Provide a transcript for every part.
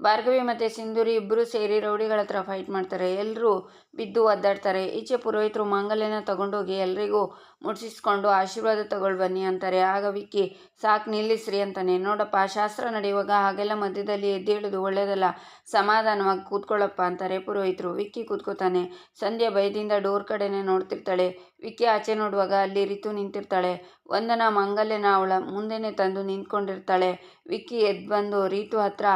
ಭಾರ್ಗವಿ ಮತ್ತು ಸಿಂಧೂರಿ ಇಬ್ಬರು ಸೇರಿ ರೌಡಿಗಳ ಹತ್ರ ಫೈಟ್ ಮಾಡ್ತಾರೆ. ಎಲ್ಲರೂ ಬಿದ್ದು ಒದ್ದಾಡ್ತಾರೆ. ಈಚೆ ಪುರೋಹಿತರು ಮಾಂಗಲ್ಯನ ತಗೊಂಡೋಗಿ ಎಲ್ರಿಗೂ ಮುಟ್ಸಿಸ್ಕೊಂಡು ಆಶೀರ್ವಾದ ತಗೊಳ್ ಬನ್ನಿ ಅಂತಾರೆ. ಆಗ ವಿಕ್ಕಿ, ಸಾಕು ನಿಲ್ಲಿಸ್ರಿ ಅಂತಾನೆ. ನೋಡಪ್ಪ, ಶಾಸ್ತ್ರ ನಡೆಯುವಾಗ ಹಾಗೆಲ್ಲ ಮಧ್ಯದಲ್ಲಿ ಎದ್ದೇಳೋದು ಒಳ್ಳೆಯದಲ್ಲ ಸಮಾಧಾನವಾಗಿ ಕೂತ್ಕೊಳ್ಳಪ್ಪ ಅಂತಾರೆ ಪುರೋಹಿತರು. ವಿಕ್ಕಿ ಕೂತ್ಕೋತಾನೆ. ಸಂಧ್ಯಾ ಭಯದಿಂದ ಡೋರ್ ಕಡೆನೇ ನೋಡ್ತಿರ್ತಾಳೆ. ವಿಕ್ಕಿ ಆಚೆ ನೋಡುವಾಗ ಅಲ್ಲಿ ರಿತು ನಿಂತಿರ್ತಾಳೆ. ವಂದನಾ ಮಾಂಗಲ್ಯನ ಅವಳ ಮುಂದೆನೆ ತಂದು ನಿಂತ್ಕೊಂಡಿರ್ತಾಳೆ. ವಿಕ್ಕಿ ಎದ್ದು ಬಂದು, ರೀತು ಹತ್ರ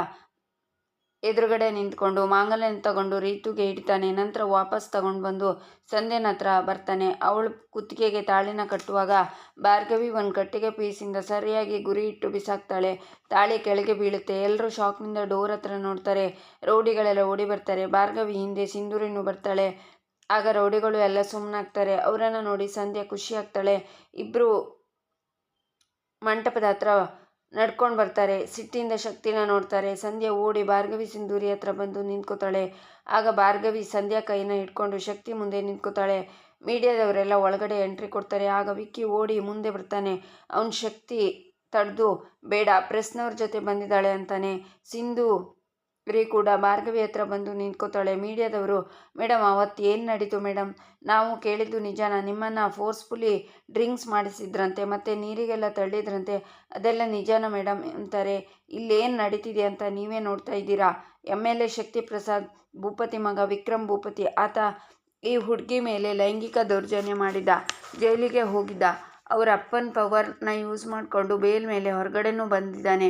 ಎದುರುಗಡೆ ನಿಂತ್ಕೊಂಡು ಮಾಂಗಲ್ಯನ ತಗೊಂಡು ರೀತುಗೆ ಹಿಡಿತಾನೆ, ನಂತರ ವಾಪಸ್ ತಗೊಂಡು ಬಂದು ಸಂಧ್ಯನ ಹತ್ರ ಬರ್ತಾನೆ. ಅವಳು ಕುತ್ತಿಗೆಗೆ ತಾಳಿನ ಕಟ್ಟುವಾಗ ಭಾರ್ಗವಿ ಒಂದು ಕಟ್ಟಿಗೆ ಪೀಸಿಂದ ಸರಿಯಾಗಿ ಗುರಿ ಇಟ್ಟು ಬಿಸಾಕ್ತಾಳೆ. ತಾಳಿ ಕೆಳಗೆ ಬೀಳುತ್ತೆ. ಎಲ್ಲರೂ ಶಾಕ್ನಿಂದ ಡೋರ್ ಹತ್ರ ನೋಡ್ತಾರೆ. ರೌಡಿಗಳೆಲ್ಲ ಓಡಿ ಬರ್ತಾರೆ. ಭಾರ್ಗವಿ ಹಿಂದೆ ಸಿಂಧೂರಿನೂ ಬರ್ತಾಳೆ. ಆಗ ರೌಡಿಗಳು ಎಲ್ಲ ಸುಮ್ಮನಾಗ್ತಾರೆ ಅವರನ್ನು ನೋಡಿ ಸಂಧ್ಯಾ ಖುಷಿ ಆಗ್ತಾಳೆ ಇಬ್ಬರು ಮಂಟಪದ ಹತ್ರ ನಡ್ಕೊಂಡು ಬರ್ತಾರೆ. ಸಿಟ್ಟಿಂದ ಶಕ್ತಿನ ನೋಡ್ತಾರೆ. ಸಂಧ್ಯಾ ಓಡಿ ಭಾರ್ಗವಿ ಸಿಂಧೂರಿ ಹತ್ರ ಬಂದು ನಿಂತ್ಕೋತಾಳೆ. ಆಗ ಭಾರ್ಗವಿ ಸಂಧ್ಯಾ ಕೈನ ಹಿಡ್ಕೊಂಡು ಶಕ್ತಿ ಮುಂದೆ ನಿಂತ್ಕೋತಾಳೆ. ಮೀಡಿಯಾದವರೆಲ್ಲ ಒಳಗಡೆ ಎಂಟ್ರಿ ಕೊಡ್ತಾರೆ. ಆಗ ವಿಕ್ಕಿ ಓಡಿ ಮುಂದೆ ಬರ್ತಾನೆ. ಅವನ ಶಕ್ತಿ ತಡೆದು, ಬೇಡ ಪ್ರೆಸ್ನವ್ರ ಜೊತೆ ಬಂದಿದ್ದಾಳೆ ಅಂತಾನೆ. ಸಿಂಧು ರೀ ಕೂಡ ಭಾರ್ಗವಿ ಹತ್ರ ಬಂದು ನಿಂತ್ಕೋತಾಳೆ. ಮೀಡಿಯಾದವರು ಮೇಡಮ್ ಅವತ್ತು ಏನು ನಡೀತು ಮೇಡಮ್ ನಾವು ಕೇಳಿದ್ದು ನಿಜಾನ? ನಿಮ್ಮನ್ನು ಫೋರ್ಸ್ಫುಲಿ ಡ್ರಿಂಕ್ಸ್ ಮಾಡಿಸಿದ್ರಂತೆ, ಮತ್ತು ನೀರಿಗೆಲ್ಲ ತಳ್ಳಿದ್ರಂತೆ. ಅದೆಲ್ಲ ನಿಜಾನ ಮೇಡಮ್ ಅಂತಾರೆ. ಇಲ್ಲೇನು ನಡೀತಿದೆ ಅಂತ ನೀವೇ ನೋಡ್ತಾ ಇದ್ದೀರಾ? M L A Shakti Prasad Bhupathi ಮಗ, ವಿಕ್ರಮ್ ಭೂಪತಿ. ಆತ ಈ ಹುಡುಗಿ ಮೇಲೆ ಲೈಂಗಿಕ ದೌರ್ಜನ್ಯ ಮಾಡಿದ್ದ ಜೈಲಿಗೆ ಹೋಗಿದ್ದ. ಅವರ ಅಪ್ಪನ ಪವರ್ನ ಯೂಸ್ ಮಾಡಿಕೊಂಡು ಬೇಲ್ ಮೇಲೆ ಹೊರಗಡೆನೂ ಬಂದಿದ್ದಾನೆ.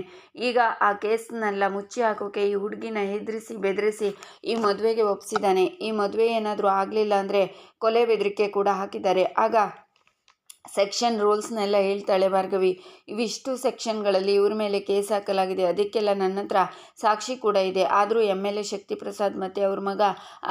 ಈಗ ಆ ಕೇಸ್ನೆಲ್ಲ ಮುಚ್ಚಿ ಹಾಕೋಕೆ ಈ ಹುಡುಗಿನ ಹೆದರಿಸಿ, ಬೆದರಿಸಿ ಈ ಮದುವೆಗೆ ಒಪ್ಪಿಸಿದ್ದಾನೆ ಈ ಮದುವೆ ಏನಾದರೂ ಆಗಲಿಲ್ಲ ಅಂದರೆ ಕೊಲೆ ಬೆದರಿಕೆ ಕೂಡ ಹಾಕಿದ್ದಾರೆ. ಆಗ ಸೆಕ್ಷನ್ ರೂಲ್ಸ್ನೆಲ್ಲ ಹೇಳ್ತಾಳೆ ಭಾರ್ಗವಿ. ಇವಿಷ್ಟು ಸೆಕ್ಷನ್ಗಳಲ್ಲಿ ಇವ್ರ ಮೇಲೆ ಕೇಸ್ ಹಾಕಲಾಗಿದೆ. ಅದಕ್ಕೆಲ್ಲ ನನ್ನ ಹತ್ರ ಸಾಕ್ಷಿ ಕೂಡ ಇದೆ. ಆದರೂ M L A Shakti Prasad ಮತ್ತು ಅವ್ರ ಮಗ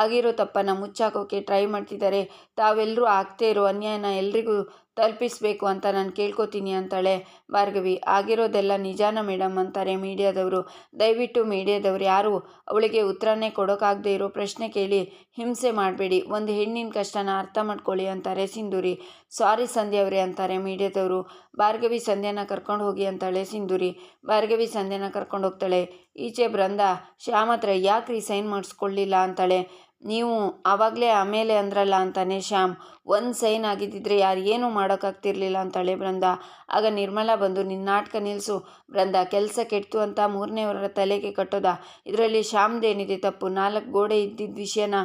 ಆಗಿರೋ ತಪ್ಪನ್ನು ಮುಚ್ಚಾಕೋಕೆ ಟ್ರೈ ಮಾಡ್ತಿದ್ದಾರೆ. ತಾವೆಲ್ಲರೂ ಆಗ್ತೇ ಇರೋ ಅನ್ಯಾಯನ ಎಲ್ರಿಗೂ ತಲುಪಿಸಬೇಕು ಅಂತ ನಾನು ಕೇಳ್ಕೊತೀನಿ ಅಂತಾಳೆ ಭಾರ್ಗವಿ. ಆಗಿರೋದೆಲ್ಲ ನಿಜಾನ ಮೇಡಮ್ ಅಂತಾರೆ ಮೀಡಿಯಾದವರು. ದಯವಿಟ್ಟು ಮೀಡಿಯಾದವರು ಯಾರು ಅವಳಿಗೆ ಉತ್ತರನೇ ಕೊಡೋಕ್ಕಾಗದೆ ಇರೋ ಪ್ರಶ್ನೆ ಕೇಳಿ ಹಿಂಸೆ ಮಾಡಬೇಡಿ. ಒಂದು ಹೆಣ್ಣಿನ ಕಷ್ಟನ ಅರ್ಥ ಮಾಡ್ಕೊಳ್ಳಿ ಅಂತಾರೆ ಸಿಂಧೂರಿ. ಸಾರಿ ಸಂಧ್ಯಾ ಅವರೇ ಅಂತಾರೆ ಮೀಡಿಯಾದವರು. ಭಾರ್ಗವಿ ಸಂಧ್ಯಾನ ಕರ್ಕೊಂಡು ಹೋಗಿ ಅಂತಾಳೆ ಸಿಂಧೂರಿ. ಭಾರ್ಗವಿ ಸಂಧ್ಯಾನ ಕರ್ಕೊಂಡು ಹೋಗ್ತಾಳೆ. ಈಚೆ ಬೃಂದ ಶ್ಯಾಮ್ ಹತ್ರ ಯಾಕ್ರಿ ಸೈನ್ ಮಾಡಿಸ್ಕೊಳ್ಳಿಲ್ಲ ಅಂತಾಳೆ. ನೀವು ಆವಾಗಲೇ ಆಮೇಲೆ ಅಂದ್ರಲ್ಲ ಅಂತಾನೆ, ಶ್ಯಾಮ್, ಒಂದು ಸೈನ್ ಆಗಿದ್ದಿದ್ರೆ ಯಾರು ಏನೂ ಮಾಡೋಕ್ಕಾಗ್ತಿರ್ಲಿಲ್ಲ ಅಂತಾಳೆ ಬೃಂದ ಆಗ ನಿರ್ಮಲಾ ಬಂದು ನಿನ್ನ ನಾಟಕ ನಿಲ್ಲಿಸು ಬೃಂದ ಕೆಲಸ ಕೆಡ್ತು ಅಂತ ಮೂರನೇವರ ತಲೆಗೆ ಕಟ್ಟೋದ. ಇದರಲ್ಲಿ ಶ್ಯಾಮ್ದೇನಿದೆ ತಪ್ಪು? ನಾಲ್ಕು ಗೋಡೆ ಇದ್ದಿದ್ದ ವಿಷಯನ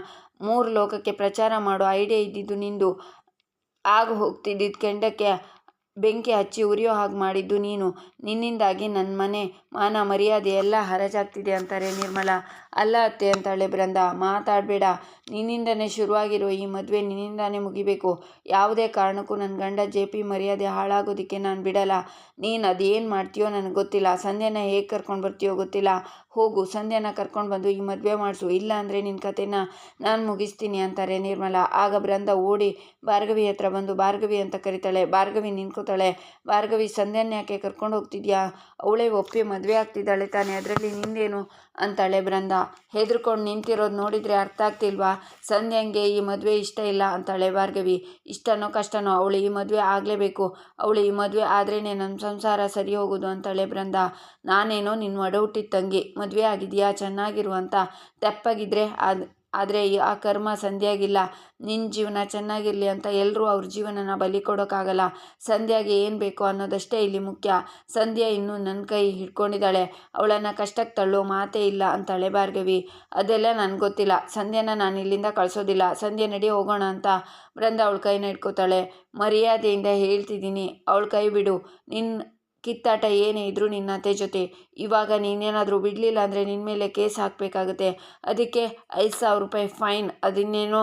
ಮೂರು ಲೋಕಕ್ಕೆ ಪ್ರಚಾರ ಮಾಡೋ ಐಡಿಯಾ ಇದ್ದಿದ್ದು ನಿಂದು. ಆಗ ಹೋಗ್ತಿದ್ದಿದ್ದು ಕೆಂಡಕ್ಕೆ ಬೆಂಕಿ ಹಚ್ಚಿ ಉರಿಯೋ ಹಾಗೆ ಮಾಡಿದ್ದು ನೀನು. ನಿನ್ನಿಂದಾಗಿ ನನ್ನ ಮನೆ ಮಾನ ಮರ್ಯಾದೆ ಎಲ್ಲ ಹರಜಾಗ್ತಿದೆ ಅಂತಾರೆ ನಿರ್ಮಲ. ಅಲ್ಲ ಅತ್ತೆ ಅಂತಾಳೆ ಬೃಂದ, ಮಾತಾಡಬೇಡ. ನಿನ್ನಿಂದನೇ ಶುರುವಾಗಿರೋ ಈ ಮದುವೆ ನಿನ್ನಿಂದಾನೇ ಮುಗಿಬೇಕು. ಯಾವುದೇ ಕಾರಣಕ್ಕೂ ನನ್ನ ಗಂಡ ಜೆ ಪಿ ಮರ್ಯಾದೆ ಹಾಳಾಗೋದಕ್ಕೆ ನಾನು ಬಿಡಲ್ಲ. ನೀನು ಅದೇನು ಮಾಡ್ತೀಯೋ ನನಗೆ ಗೊತ್ತಿಲ್ಲ. ಸಂಧ್ಯನ ಹೇಗೆ ಕರ್ಕೊಂಡು ಬರ್ತೀಯೋ ಗೊತ್ತಿಲ್ಲ. ಹೋಗು, ಸಂಧ್ಯನ ಕರ್ಕೊಂಡು ಬಂದು ಈ ಮದುವೆ ಮಾಡಿಸು. ಇಲ್ಲ ಅಂದರೆ ನಿನ್ನ ಕಥೆನ ನಾನು ಮುಗಿಸ್ತೀನಿ ಅಂತಾರೆ ನಿರ್ಮಲ. ಆಗ ಬೃಂದ ಓಡಿ, ಭಾರ್ಗವಿ ಹತ್ರ ಬಂದು, ಭಾರ್ಗವಿ ಅಂತ ಕರಿತಾಳೆ. ಭಾರ್ಗವಿ ನಿಂತ್ಕೋತಾಳೆ ಭಾರ್ಗವಿ, ಸಂಧ್ಯಾನ ಯಾಕೆ ಕರ್ಕೊಂಡು ಹೋಗ್ತಿದ್ಯಾ? ಅವಳೇ ಒಪ್ಪಿ ಮದುವೆ ಆಗ್ತಿದ್ದಾಳೆ ತಾನೆ, ಅದರಲ್ಲಿ ನಿಂದೇನು? ಅಂತಾಳೆ ಬೃಂದ. ಹೆದರ್ಕೊಂಡು ನಿಂತಿರೋದು ನೋಡಿದರೆ ಅರ್ಥ ಆಗ್ತಿಲ್ವಾ? ಸಂಧ್ಯಾಂಗೆ ಈ ಮದುವೆ ಇಷ್ಟ ಇಲ್ಲ, ಅಂತಾಳೆ ಭಾರ್ಗವಿ. ಇಷ್ಟನೋ ಕಷ್ಟನೋ, ಅವಳು ಈ ಮದುವೆ ಆಗಲೇಬೇಕು. ಅವಳು ಈ ಮದುವೆ ಆದ್ರೇ ನನ್ನ ಸಂಸಾರ ಸರಿ ಹೋಗೋದು, ಅಂತಾಳೆ ಬೃಂದ. ನಾನೇನೋ ನಿನ್ನ ಹುಟ್ಟಿದ ತಂಗಿ. ಮದುವೆ ಆಗಿದೆಯಾ? ಚೆನ್ನಾಗಿರುವಂತ ತೆಪ್ಪಗಿದ್ರೆ ಅದು ಆದರೆ ಆ ಕರ್ಮ ಸಂಧ್ಯಾಗಿಲ್ಲ. ನಿನ್ನ ಜೀವನ ಚೆನ್ನಾಗಿರಲಿ ಅಂತ ಎಲ್ಲರೂ ಅವ್ರ ಜೀವನನ ಬಲಿ ಕೊಡೋಕ್ಕಾಗಲ್ಲ ಸಂಧ್ಯಾಗೆ ಏನು ಬೇಕು ಅನ್ನೋದಷ್ಟೇ ಇಲ್ಲಿ ಮುಖ್ಯ. ಸಂಧ್ಯಾ ಇನ್ನೂ ನನ್ನ ಕೈ ಹಿಡ್ಕೊಂಡಿದ್ದಾಳೆ. ಅವಳನ್ನು ಕಷ್ಟಕ್ಕೆ ತಳ್ಳೋ ಮಾತೇ ಇಲ್ಲ ಅಂತಾಳೆ ಭಾರ್ಗವಿ. ಅದೆಲ್ಲ ನನಗೆ ಗೊತ್ತಿಲ್ಲ. ಸಂಧ್ಯಾನ ನಾನು ಇಲ್ಲಿಂದ ಕಳಿಸೋದಿಲ್ಲ. ಸಂಧ್ಯೆ ನಡಿ ಹೋಗೋಣ ಅಂತ ಬೃಂದ ಅವಳ ಕೈನ ಇಟ್ಕೋತಾಳೆ ಮರ್ಯಾದೆಯಿಂದ ಹೇಳ್ತಿದ್ದೀನಿ. ಅವಳ ಕೈ ಬಿಡು. ನಿನ್ನ ಕಿತ್ತಾಟ ಏನೇ ಇದ್ದರೂ ನಿನ್ನ ಅತ್ತೆ ಜೊತೆ. ಇವಾಗ ನೀನೇನಾದರೂ ಬಿಡಲಿಲ್ಲ ಅಂದರೆ ನಿನ್ನ ಮೇಲೆ ಕೇಸ್ ಹಾಕಬೇಕಾಗುತ್ತೆ. ಅದಕ್ಕೆ ಐದು ಸಾವಿರ ರೂಪಾಯಿ ಫೈನ್, ಅದನ್ನೇನೋ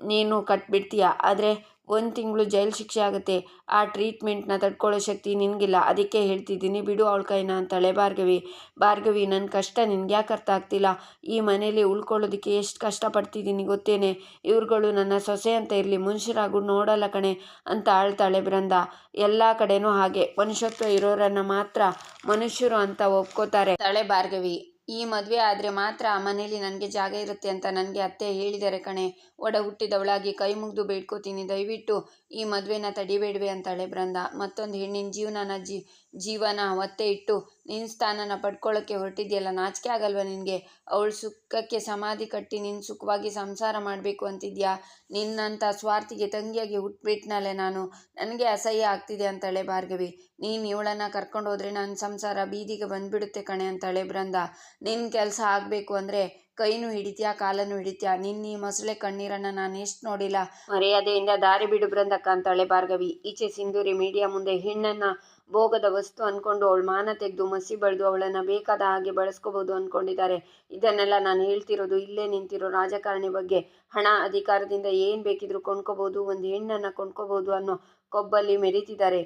ನೀನು ಕಟ್ಬಿಡ್ತೀಯ. ಆದರೆ ಒಂದು ತಿಂಗಳು ಜೈಲು ಶಿಕ್ಷೆ ಆಗುತ್ತೆ. ಆ ಟ್ರೀಟ್ಮೆಂಟ್ನ ತಡ್ಕೊಳ್ಳೋ ಶಕ್ತಿ ನಿನಗಿಲ್ಲ. ಅದಕ್ಕೆ ಹೇಳ್ತಿದ್ದೀನಿ, ಬಿಡು ಅವಳ ಕೈನ ಅಂತಾಳೆ ಭಾರ್ಗವಿ. ಭಾರ್ಗವಿ ನನ್ನ ಕಷ್ಟ ನಿನ್ಗೆ ಯಾಕೆ ಅರ್ಥ ಆಗ್ತಿಲ್ಲ. ಈ ಮನೇಲಿ ಉಳ್ಕೊಳ್ಳೋದಕ್ಕೆ ಎಷ್ಟು ಕಷ್ಟಪಡ್ತಿದ್ದೀನಿ ಗೊತ್ತೇನೆ. ಇವ್ರುಗಳು ನನ್ನ ಸೊಸೆ ಅಂತ ಇರಲಿ ಮನುಷ್ಯರಾಗು ನೋಡಲ್ಲ ಕಣೆ ಅಂತ ಆಳ್ತಾಳೆ ಬೃಂದ ಎಲ್ಲ ಕಡೆನೂ ಹಾಗೆ. ಮನುಷ್ಯತ್ವ ಇರೋರನ್ನು ಮಾತ್ರ ಮನುಷ್ಯರು ಅಂತ ಒಪ್ಕೋತಾರೆ. ತಳೆ ಭಾರ್ಗವಿ. ಈ ಮದುವೆ ಆದರೆ ಮಾತ್ರ ಆ ಮನೇಲಿ ನನಗೆ ಜಾಗ ಇರುತ್ತೆ ಅಂತ ನನಗೆ ಅತ್ತೆ ಹೇಳಿದ್ದಾರೆ ಕಣೆ. ಒಡ ಹುಟ್ಟಿದವಳಾಗಿ ಕೈ ಮುಗಿದು ಬೇಡ್ಕೋತೀನಿ ದಯವಿಟ್ಟು ಈ ಮದುವೆನ ತಡಿಬೇಡ್ವೆ ಅಂತಾಳೆ ಬೃಂದ. ಮತ್ತೊಂದು ಹೆಣ್ಣಿನ ಜೀವನನ ಜೀ, ಜೀವನ ಒತ್ತೆ ಇಟ್ಟು ನಿನ್ನ ಸ್ಥಾನನ ಪಡ್ಕೊಳ್ಳೋಕ್ಕೆ ಹೊರಟಿದ್ಯಲ್ಲ, ನಾಚಿಕೆ ಆಗಲ್ವ ನಿನಗೆ? ಅವಳು ಸುಖಕ್ಕೆ ಸಮಾಧಿ ಕಟ್ಟಿ ನಿನ್ನ ಸುಖವಾಗಿ ಸಂಸಾರ ಮಾಡಬೇಕು ಅಂತಿದ್ಯಾ? ನಿನ್ನಂಥ ಸ್ವಾರ್ಥಿಗೆ ತಂಗಿಯಾಗಿ ಹುಟ್ಬಿಟ್ನಲ್ಲೇ ನಾನು. ನನಗೆ ಅಸಹ್ಯ ಆಗ್ತಿದೆ ಅಂತಾಳೆ ಭಾರ್ಗವಿ. ನೀನು ಇವಳನ್ನು ಕರ್ಕೊಂಡು ಹೋದರೆ ನನ್ನ ಸಂಸಾರ ಬೀದಿಗೆ ಬಂದುಬಿಡುತ್ತೆ ಕಣೆ ಅಂತಾಳೆ ಬೃಂದ. ನಿನ್ನ ಕೆಲಸ ಆಗಬೇಕು ಅಂದರೆ ಕೈನೂ ಹಿಡಿತ್ಯಾ ಕಾಲನ್ನು ಹಿಡಿತ್ಯಾ, ನಿನ್ನ ಈ ಮೊಸಳೆ ಕಣ್ಣೀರನ್ನು ನಾನು ಎಷ್ಟು ನೋಡಿಲ್ಲ? ಮರ್ಯಾದೆಯಿಂದ ದಾರಿ ಬಿಡು ಬೃಂದಕ್ಕ ಅಂತಾಳೆ ಭಾರ್ಗವಿ. ಈಚೆ ಸಿಂಧೂರಿ ಮೀಡಿಯಾ ಮುಂದೆ ಹೆಣ್ಣನ್ನು ಭೋಗದ ವಸ್ತು ಅಂದ್ಕೊಂಡು ಅವಳು ಮಾನ ತೆಗೆದು ಮಸಿ ಬಳಿದು ಅವಳನ್ನು ಬೇಕಾದ ಹಾಗೆ ಬಳಸ್ಕೋಬಹುದು ಅನ್ಕೊಂಡಿದ್ದಾರೆ. ಇದನ್ನೆಲ್ಲ ನಾನು ಹೇಳ್ತಿರೋದು ಇಲ್ಲೇ ನಿಂತಿರೋ ರಾಜಕಾರಣಿ ಬಗ್ಗೆ. ಹಣ ಅಧಿಕಾರದಿಂದ ಏನು ಬೇಕಿದ್ರೂ ಕೊಂಡ್ಕೋಬಹುದು ಒಂದು ಹೆಣ್ಣನ್ನು ಕೊಂಡ್ಕೋಬಹುದು ಅನ್ನೋ ಕೊಬ್ಬಲ್ಲಿ ಮೆರೀತಿದ್ದಾರೆ.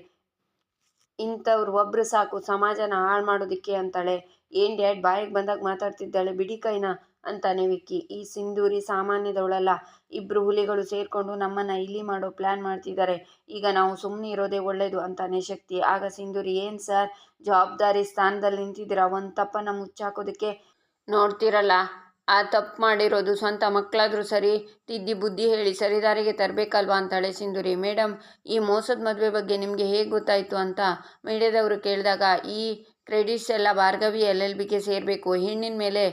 ಇಂಥವ್ರು ಒಬ್ರು ಸಾಕು, ಸಮಾಜನ ಹಾಳು ಮಾಡೋದಿಕ್ಕೆ ಅಂತಾಳೆ. ಏನು ಡ್ಯಾಡ್ ಬಾಯಿಗೆ ಬಂದಾಗ ಮಾತಾಡ್ತಿದ್ದಾಳೆ, ಬಿಡಿ ಕೈನ? ಅಂತಾನೆ ವಿಕ್ಕಿ. ಈ ಸಿಂಧೂರಿ ಸಾಮಾನ್ಯದವಳಲ್ಲ. ಇಬ್ಬರು ಹುಲಿಗಳು ಸೇರಿಕೊಂಡು ನಮ್ಮನ್ನು ಇಲ್ಲಿ ಮಾಡೋ ಪ್ಲ್ಯಾನ್ ಮಾಡ್ತಿದ್ದಾರೆ. ಈಗ ನಾವು ಸುಮ್ಮನೆ ಇರೋದೇ ಒಳ್ಳೆಯದು ಅಂತಾನೆ ಶಕ್ತಿ. ಆಗ ಸಿಂಧೂರಿ, ಏನು ಸರ್? ಜವಾಬ್ದಾರಿ ಸ್ಥಾನದಲ್ಲಿ ನಿಂತಿದ್ದೀರಾ? ಒಂದು ತಪ್ಪನ್ನು ಮುಚ್ಚಾಕೋದಕ್ಕೆ ನೋಡ್ತಿರಲ್ಲ? ಆ ತಪ್ಪು ಮಾಡಿರೋದು ಸ್ವಂತ ಮಕ್ಕಳಾದರೂ ಸರಿ, ತಿದ್ದಿ ಬುದ್ಧಿ ಹೇಳಿ ಸರಿದಾರಿಗೆ ತರಬೇಕಲ್ವಾ ಅಂತಾಳೆ ಸಿಂಧೂರಿ. ಮೇಡಮ್ ಈ ಮೋಸದ ಮದುವೆ ಬಗ್ಗೆ ನಿಮಗೆ ಹೇಗೆ ಗೊತ್ತಾಯಿತು ಅಂತ ಮೀಡಿಯಾದವರು ಕೇಳಿದಾಗ, ಈ ಕ್ರೆಡಿಟ್ಸ್ ಎಲ್ಲ ಭಾರ್ಗವಿ ಎಲ್ ಎಲ್ ಬಿಗೆ ಸೇರಬೇಕು. ಹೆಣ್ಣಿನ ಮೇಲೆ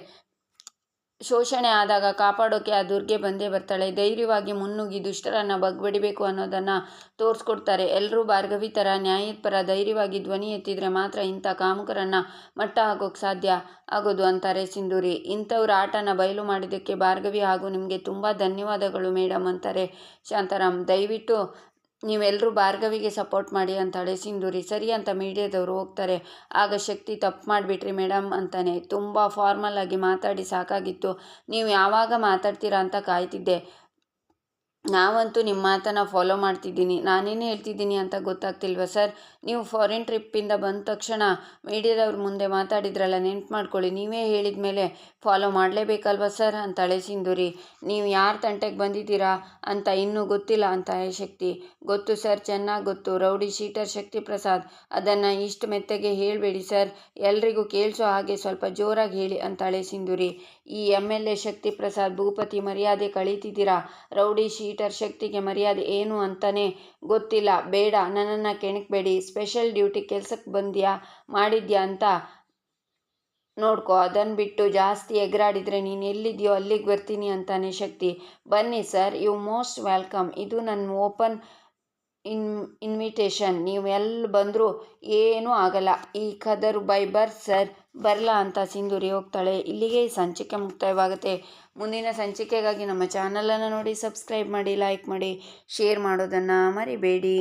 ಶೋಷಣೆ ಆದಾಗ ಕಾಪಾಡೋಕೆ ಆ ದುರ್ಗೆ ಬಂದೇ ಬರ್ತಾಳೆ. ಧೈರ್ಯವಾಗಿ ಮುನ್ನುಗ್ಗಿ ದುಷ್ಟರನ್ನು ಬಗ್ಬಡಿಬೇಕು ಅನ್ನೋದನ್ನು ತೋರಿಸ್ಕೊಡ್ತಾರೆ. ಎಲ್ಲರೂ ಭಾರ್ಗವಿ ಥರ ನ್ಯಾಯಪರ ಧೈರ್ಯವಾಗಿ ಧ್ವನಿ ಎತ್ತಿದರೆ ಮಾತ್ರ ಇಂಥ ಕಾಮುಕರನ್ನು ಮಟ್ಟ ಹಾಕೋಕೆ ಸಾಧ್ಯ ಆಗೋದು ಅಂತಾರೆ ಸಿಂಧೂರಿ. ಇಂಥವ್ರ ಆಟನ ಬಯಲು ಮಾಡಿದ್ದಕ್ಕೆ ಭಾರ್ಗವಿ ಹಾಗೂ ನಿಮಗೆ ತುಂಬ ಧನ್ಯವಾದಗಳು ಮೇಡಮ್ ಅಂತಾರೆ ಶಾಂತಾರಾಮ್. ದಯವಿಟ್ಟು ನೀವೆಲ್ಲರೂ ಭಾರ್ಗವಿಗೆ ಸಪೋರ್ಟ್ ಮಾಡಿ ಅಂತಾಳೆ ಸಿಂಧೂರಿ ಸರಿ ಅಂತ ಮೀಡಿಯಾದವರು ಹೋಗ್ತಾರೆ. ಆಗ ಶಕ್ತಿ ತಪ್ಪು ಮಾಡಿಬಿಟ್ರಿ ಮೇಡಮ್ ಅಂತಾನೆ. ತುಂಬ ಫಾರ್ಮಲ್ ಆಗಿ ಮಾತಾಡಿ ಸಾಕಾಗಿತ್ತು. ನೀವು ಯಾವಾಗ ಮಾತಾಡ್ತೀರಾ ಅಂತ ಕಾಯ್ತಿದ್ದೆ. ನಾವಂತೂ ನಿಮ್ಮ ಮಾತನ್ನು ಫಾಲೋ ಮಾಡ್ತಿದ್ದೀನಿ. ನಾನೇನು ಹೇಳ್ತಿದ್ದೀನಿ ಅಂತ ಗೊತ್ತಾಗ್ತಿಲ್ವ ಸರ್? ನೀವು ಫಾರಿನ್ ಟ್ರಿಪ್ಪಿಂದ ಬಂದ ತಕ್ಷಣ ಮೀಡಿಯಾದವ್ರ ಮುಂದೆ ಮಾತಾಡಿದ್ರಲ್ಲ, ನೆನ್ಪು ಮಾಡ್ಕೊಳ್ಳಿ. ನೀವೇ ಹೇಳಿದ ಮೇಲೆ ಫಾಲೋ ಮಾಡಲೇಬೇಕಲ್ವ ಸರ್ ಅಂತಾಳೆ ಸಿಂಧೂರಿ. ನೀವು ಯಾರ ತಂಟೆಗೆ ಬಂದಿದ್ದೀರಾ ಅಂತ ಇನ್ನೂ ಗೊತ್ತಿಲ್ಲ ಅಂತ ಶಕ್ತಿ ಗೊತ್ತು ಸರ್, ಚೆನ್ನಾಗಿ ಗೊತ್ತು. ರೌಡಿ ಶೀಟರ್ ಶಕ್ತಿ ಪ್ರಸಾದ್ ಅದನ್ನು ಇಷ್ಟು ಮೆತ್ತಗೆ ಹೇಳಬೇಡಿ ಸರ್. ಎಲ್ರಿಗೂ ಕೇಳಿಸೋ ಹಾಗೆ ಸ್ವಲ್ಪ ಜೋರಾಗಿ ಹೇಳಿ ಅಂತಾಳೆ ಸಿಂಧೂರಿ. ಈ M L A Shakti Prasad Bhupathi ಮರ್ಯಾದೆ ಕಳೀತಿದ್ದೀರಾ? ರೌಡಿ ಶೀಟರ್ ಶಕ್ತಿಗೆ ಮರ್ಯಾದೆ ಏನು ಅಂತಲೇ ಗೊತ್ತಿಲ್ಲ. ಬೇಡ, ನನ್ನನ್ನು ಕೆಣಕಬೇಡಿ. ಸ್ಪೆಷಲ್ ಡ್ಯೂಟಿ ಕೆಲಸಕ್ಕೆ ಬಂದ್ಯಾ? ಮಾಡಿದ್ಯಾ ಅಂತ ನೋಡ್ಕೊ. ಅದನ್ನು ಬಿಟ್ಟು ಜಾಸ್ತಿ ಎಗರಾಡಿದರೆ ನೀನು ಎಲ್ಲಿದೆಯೋ ಅಲ್ಲಿಗೆ ಬರ್ತೀನಿ ಅಂತಾನೆ ಶಕ್ತಿ. ಬನ್ನಿ ಸರ್, ಯು ಮೋಸ್ಟ್ ವೆಲ್ಕಮ್. ಇದು ನನ್ನ ಓಪನ್ ಇನ್ ಇನ್ವಿಟೇಷನ್ ನೀವು ಎಲ್ಲಿ ಬಂದರೂ ಏನೂ ಆಗಲ್ಲ. ಈ ಖದರ್ ಬೈ ಬರ್ ಸರ್ ಬರಲ್ಲ ಅಂತ ಸಿಂಧೂರಿ ಹೋಗ್ತಾಳೆ. ಇಲ್ಲಿಗೆ ಸಂಚಿಕೆ ಮುಕ್ತಾಯವಾಗುತ್ತೆ. ಮುಂದಿನ ಸಂಚಿಕೆಗಾಗಿ ನಮ್ಮ ಚಾನಲನ್ನು ನೋಡಿ ಸಬ್ಸ್ಕ್ರೈಬ್ ಮಾಡಿ ಲೈಕ್ ಮಾಡಿ ಶೇರ್ ಮಾಡೋದನ್ನು ಮರಿಬೇಡಿ.